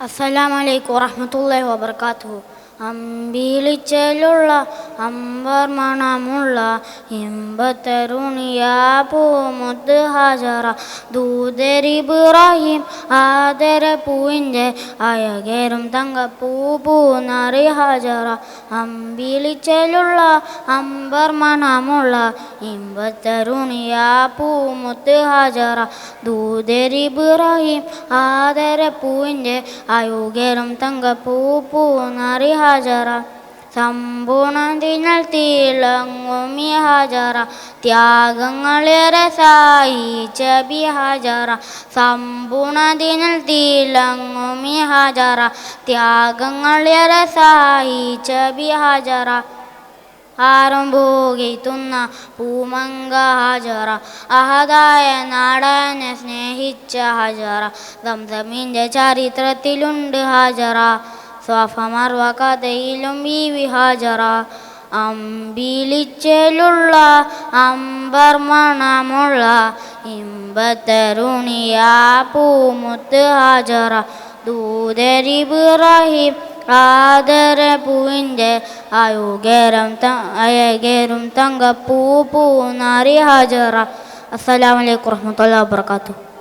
അസ്സലാമലൈക്കും വറഹമത്തല്ലാ വബർക്കാത്തുഹു അമ്പിളിച്ചലുള്ള അമ്പർ മണമുള്ള ഇമ്പത്തരുണിയ പൂമുത്ത് ഹാജറ. ആദര പൂവിന്റെ അയകേറും തങ്കപ്പൂ പൂനറി ഹാജറ. അമ്പിളിച്ചലുള്ള അമ്പർ മണമുള്ള ഇമ്പത്തരുണിയ പൂമുത്ത് ഹാജറ. ആദര പൂവിന്റെ അയുകേറും തങ്കപ്പൂ പൂനറി ഹാജറ. സമ്പൂർണതിനാൽ തിളങ്ങും ഈ ഹാജറ. ത്യാഗങ്ങളേറെ സഹിച്ച ബി ഹാജറ. സമ്പൂർണതിനാൽ തിളങ്ങും ഈ ഹാജറ. ത്യാഗങ്ങളേറെ സഹിച്ച ബി ഹാജറ. ആറും ഭോഗിത്തുന്ന പൂമങ്ക ഹജറ. അഹദായ നാടനെ സ്നേഹിച്ച ഹജറ. സംസമിന്റെ ചരിത്രത്തിലുണ്ട് ഹജറ. സ്വാഫമർവ കഥയിലും ഈ വിഹാജറ. അമ്പിളിച്ചലുള്ള അമ്പർ മണമുള്ള ഇമ്പത്തരുണിയ പൂമുത്ത് ഹാജറ. ദൂതരിബ്രാഹിം ആദര പൂവിന്റെ ത അയകേറും തങ്കപ്പൂ പൂനാരി ഹാജറ. അസ്സലാമലൈക്കും വറഹ്മത്തുള്ളാഹി വബർക്കാത്തു